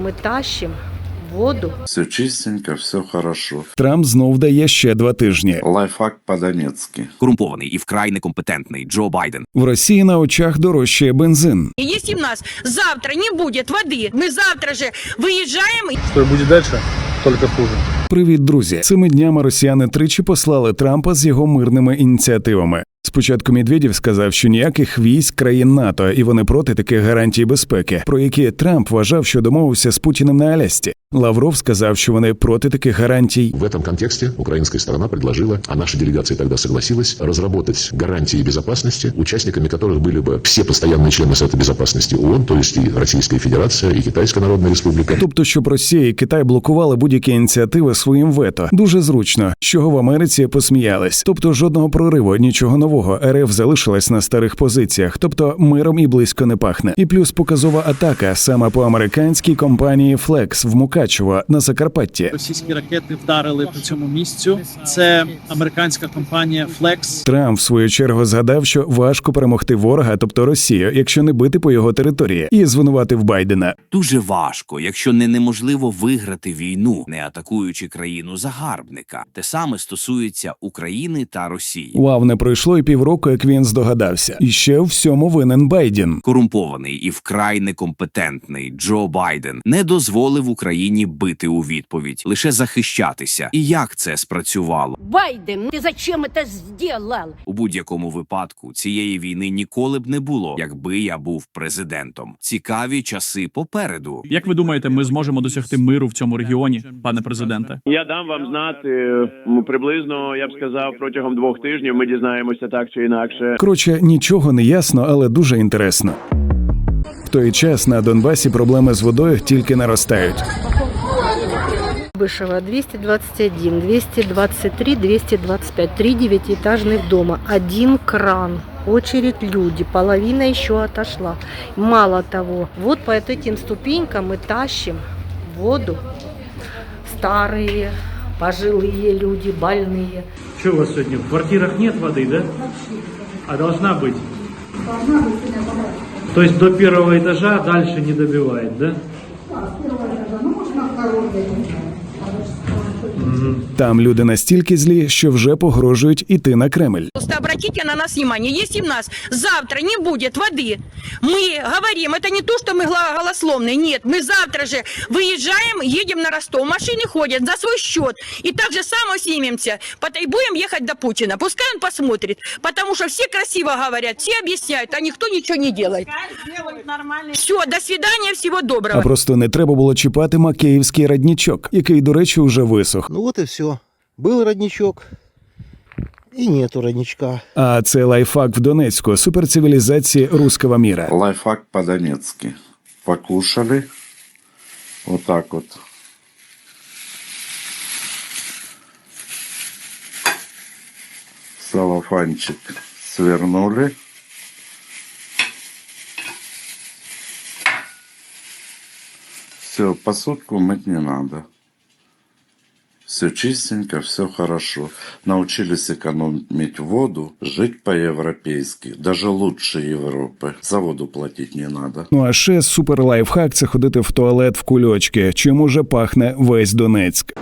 Мы тащим воду Все чистенько, все хорошо. Трамп знов дає ще два тижні. Лайфхак по-донецки. корумпований і вкрай некомпетентний Джо Байден В Росії на очах дорожчає бензин. И если у нас завтра не будет воды, мы завтра же выезжаем Что будет дальше, только хуже. Привіт, друзі! Цими днями росіяни тричі послали Трампа з його мирними ініціативами. Спочатку Медведєв сказав, що ніяких військ країн НАТО, і вони проти таких гарантій безпеки, про які Трамп вважав, що домовився з Путіним на Алясці. Лавров сказав, що вони проти таких гарантій. В этом контексте украинская сторона предложила, а наша делегация тогда согласилась, разработать гарантии безопасности, участниками которых были бы все постоянные члены Совета Безопасности ООН, то есть и Российская Федерация, и Китайская Народная Республика. Тобто, щоб Росія і Китай блокували будь-які ініціативи своїм вето. Дуже зручно, з чого в Америці посміялись. Тобто жодного прориву, нічого нового. РФ залишилась на старих позиціях, тобто миром і близько не пахне. І плюс показова атака саме по американській компанії Flex в Мукачево на Закарпатті. Російські ракети вдарили по цьому місцю. Це американська компанія Flex. Трамп в свою чергу згадав, що важко перемогти ворога, тобто Росію, якщо не бити по його території, і звинуватив Байдена. дуже важко, якщо не неможливо виграти війну, не атакуючи країну загарбника. Те саме стосується України та Росії. Вау, не пройшло і півроку, як він здогадався. І ще у всьому винен Байден. Корумпований і вкрай некомпетентний Джо Байден не дозволив Україні бити у відповідь, лише захищатися. І як це спрацювало? Байден, ты зачем это сделал? У будь-якому випадку цієї війни ніколи б не було, якби я був президентом. Цікаві часи попереду. Як ви думаєте, ми зможемо досягти миру в цьому регіоні, пане президенте? Я дам вам знати м, приблизно, я б сказав, протягом двох тижнів ми дізнаємося так чи інакше. Коротше, нічого не ясно, але дуже інтересно. В той час на Донбасі проблеми з водою тільки наростають. Бышева 221, 223, 225. Три девятиэтажных дома. Один кран. Очередь люди. Половина еще отошла. Мало того, вот по этим ступенькам мы тащим воду. Старые, пожилые люди, больные. Що у вас сьогодні? В квартирах нет води, да? А должна быть? Должна быть. То есть до первого этажа дальше не добивает, да? Там люди настільки злі, що вже погрожують іти на Кремль. Просто обратите на нас внимание, если у нас завтра не будет воды, мы говорим, это не то, что мы гла- голословные, нет, мы завтра же выезжаем, едем на Ростов, машины ходят за свой счет, и так же само снимемся, пот- и будем ехать до Путина, пускай он посмотрит, потому что все красиво говорят, все объясняют, а никто ничего не делает. Все, до свидания, всего доброго. А просто не треба було чіпати макеївський раднічок, який, до речі, уже висох. Ну вот и все. Был родничок, и нету родничка. А це лайфхак в Донецьку, суперцивілізації руского міра. Лайфхак по-донецки. Покушали. Вот так вот. Салофанчик свернули. Все, посудку мыть не надо. Все чистенько, все хорошо. Научились экономить воду, жить по-европейски, даже лучше Европы. За воду платить не надо. Ну а ще супер лайфхак це ходити в туалет в кульочки, чим уже пахне весь Донецьк.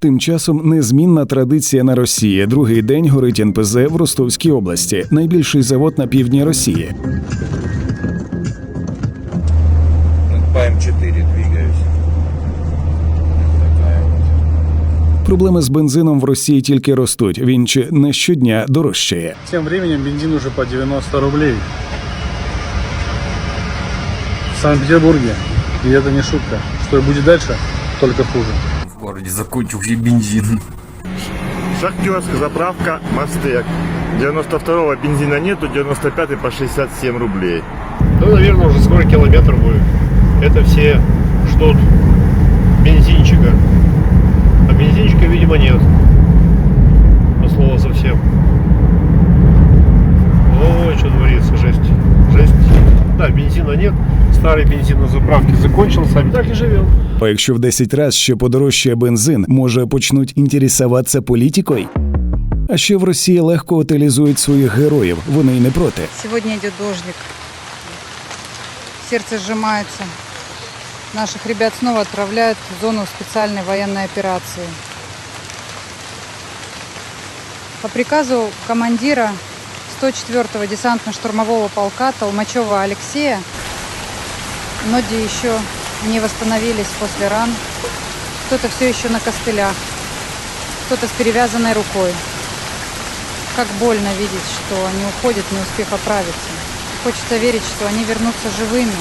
Тим часом незмінна традиція на Росії. Другий день горить НПЗ в Ростовській області, найбільший завод на півдні Росії. Проблеми з бензином в Росії тільки ростуть. Він чи не щодня дорожчає. Тем временем бензин уже по 90 рублей. В Санкт-Петербурге. И это не шутка. Что будет дальше, только хуже. В городі закончився бензин. Шахтерская заправка Мостек. 92-го бензина нету, 95-й по 67 рублей. Ну, наверное, уже скоро километр будет. Это все ждут бензинчика. А бензинчика, видимо, нет. От слова совсем. Ой, что творится, жесть. Жесть. Да, бензина нет. Старый бензин на заправке закончился. Так и живем. А якщо в 10 разів ще подорожчає бензин, може почнуть інтересуватися політикою? А ще в Росії легко утилізують своїх героїв. Вони й не проти. Сегодня идет дождик. Сердце сжимается. Наших ребят снова отправляют в зону специальной военной операции. По приказу командира 104-го десантно-штурмового полка Толмачева Алексея многие еще не восстановились после ран. Кто-то все еще на костылях, кто-то с перевязанной рукой. Как больно видеть, что они уходят, не успев оправиться. Хочется верить, что они вернутся живыми.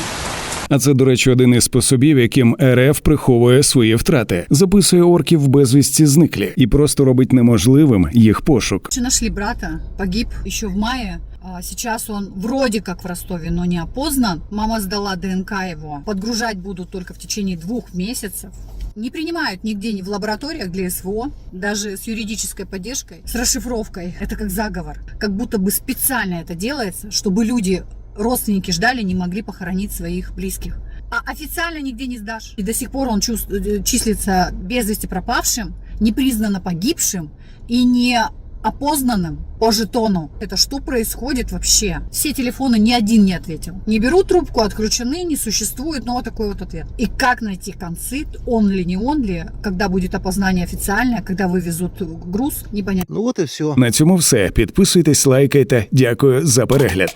А це, до речі, один із способів, яким РФ приховує свої втрати, записує орків безвісті зниклі і просто робить неможливим їх пошук. Нашли брата, погиб еще в мае. А Сейчас он вроде как в Ростове, но не опознан. Мама сдала ДНК его. Подгружать будут только в течение двух месяцев. Не принимают нигде, ни в лабораториях для СВО, даже с юридической поддержкой, с расшифровкой. Это как заговор. Как будто бы специально это делается, чтобы люди, родственники ждали, не могли похоронить своих близких. А официально нигде не сдашь. И до сих пор он чувств- э, числится без вести пропавшим, непризнанно погибшим и не опознанным по жетону. Это что происходит вообще? Все телефоны ни один не ответил. Не берут трубку, отключены, не существует, но вот такой вот ответ. И как найти концы, он ли, не он ли, когда будет опознание официальное, когда вывезут груз, непонятно. Ну вот и все. На цьому все. Підписуйтесь, лайкайте. Дякую за перегляд.